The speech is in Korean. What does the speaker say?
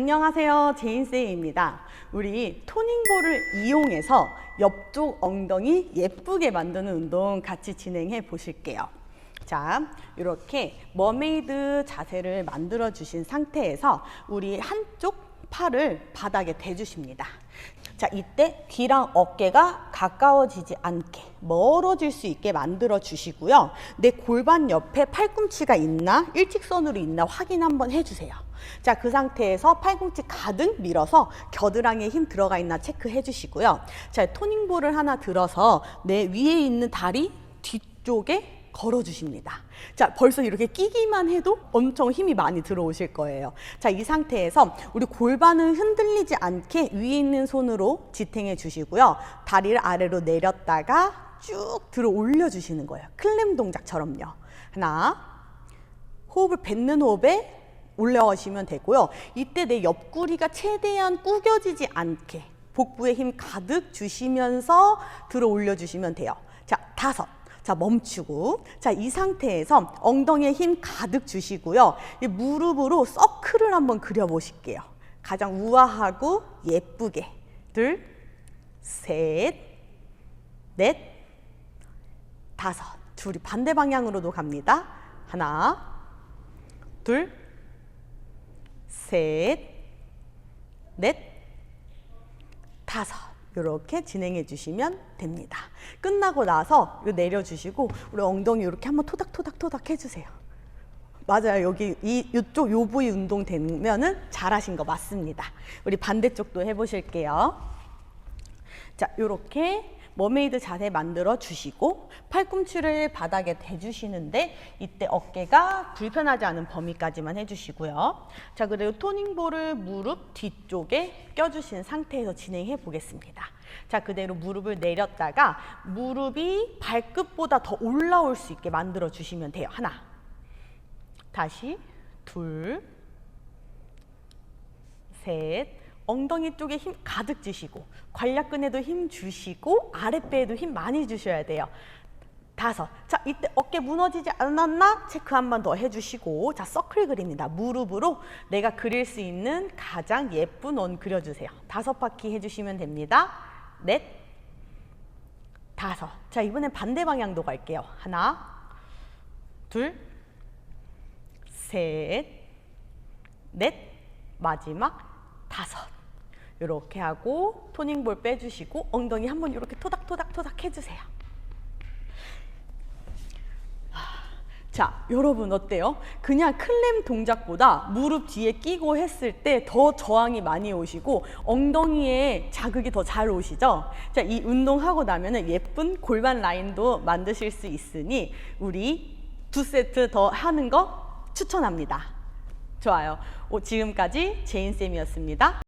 안녕하세요. 제인쌤입니다. 우리 토닝볼을 이용해서 옆쪽 엉덩이 예쁘게 만드는 운동 같이 진행해 보실게요. 자, 이렇게 머메이드 자세를 만들어 주신 상태에서 우리 한쪽 팔을 바닥에 대주십니다. 자, 이때 귀랑 어깨가 가까워지지 않게 멀어질 수 있게 만들어 주시고요. 내 골반 옆에 팔꿈치가 있나 일직선으로 있나 확인 한번 해주세요. 자, 그 상태에서 팔꿈치 가득 밀어서 겨드랑이에 힘 들어가 있나 체크해 주시고요. 자, 토닝볼을 하나 들어서 내 위에 있는 다리 뒤쪽에 걸어 주십니다. 자, 벌써 이렇게 끼기만 해도 엄청 힘이 많이 들어오실 거예요. 자, 이 상태에서 우리 골반을 흔들리지 않게 위에 있는 손으로 지탱해 주시고요. 다리를 아래로 내렸다가 쭉 들어 올려 주시는 거예요. 클램 동작처럼요. 하나, 호흡을 뱉는 호흡에 올라오시면 되고요. 이때 내 옆구리가 최대한 구겨지지 않게 복부에 힘 가득 주시면서 들어 올려 주시면 돼요. 자, 다섯. 자, 멈추고. 자, 이 상태에서 엉덩이에 힘 가득 주시고요. 이 무릎으로 서클을 한번 그려 보실게요. 가장 우아하고 예쁘게. 둘, 셋, 넷, 다섯. 둘이 반대 방향으로도 갑니다. 하나, 둘, 셋, 넷, 다섯. 이렇게 진행해 주시면 됩니다. 끝나고 나서 이거 내려주시고 우리 엉덩이 이렇게 한번 토닥토닥토닥 해주세요. 맞아요. 여기 이 이쪽 요 부위 운동 되면은 잘하신 거 맞습니다. 우리 반대쪽도 해보실게요. 자, 요렇게 머메이드 자세 만들어 주시고 팔꿈치를 바닥에 대주시는데 이때 어깨가 불편하지 않은 범위까지만 해주시고요. 자, 그리고 토닝볼을 무릎 뒤쪽에 껴주신 상태에서 진행해 보겠습니다. 자, 그대로 무릎을 내렸다가 무릎이 발끝보다 더 올라올 수 있게 만들어 주시면 돼요. 하나, 다시 둘, 셋, 엉덩이 쪽에 힘 가득 주시고 관략근에도 힘 주시고 아랫배에도 힘 많이 주셔야 돼요. 다섯. 자, 이때 어깨 무너지지 않았나 체크 한 번 더 해주시고 자, 서클 그립니다. 무릎으로 내가 그릴 수 있는 가장 예쁜 원 그려주세요. 다섯 바퀴 해주시면 됩니다. 넷, 다섯. 자, 이번엔 반대 방향도 갈게요. 하나, 둘, 셋, 넷, 마지막 다섯. 이렇게 하고 토닝볼 빼주시고 엉덩이 한번 이렇게 토닥토닥토닥 해주세요. 자, 여러분 어때요? 그냥 클램 동작보다 무릎 뒤에 끼고 했을 때 더 저항이 많이 오시고 엉덩이에 자극이 더 잘 오시죠? 자, 이 운동하고 나면은 예쁜 골반 라인도 만드실 수 있으니 우리 두 세트 더 하는 거 추천합니다. 좋아요. 오, 지금까지 제인쌤이었습니다.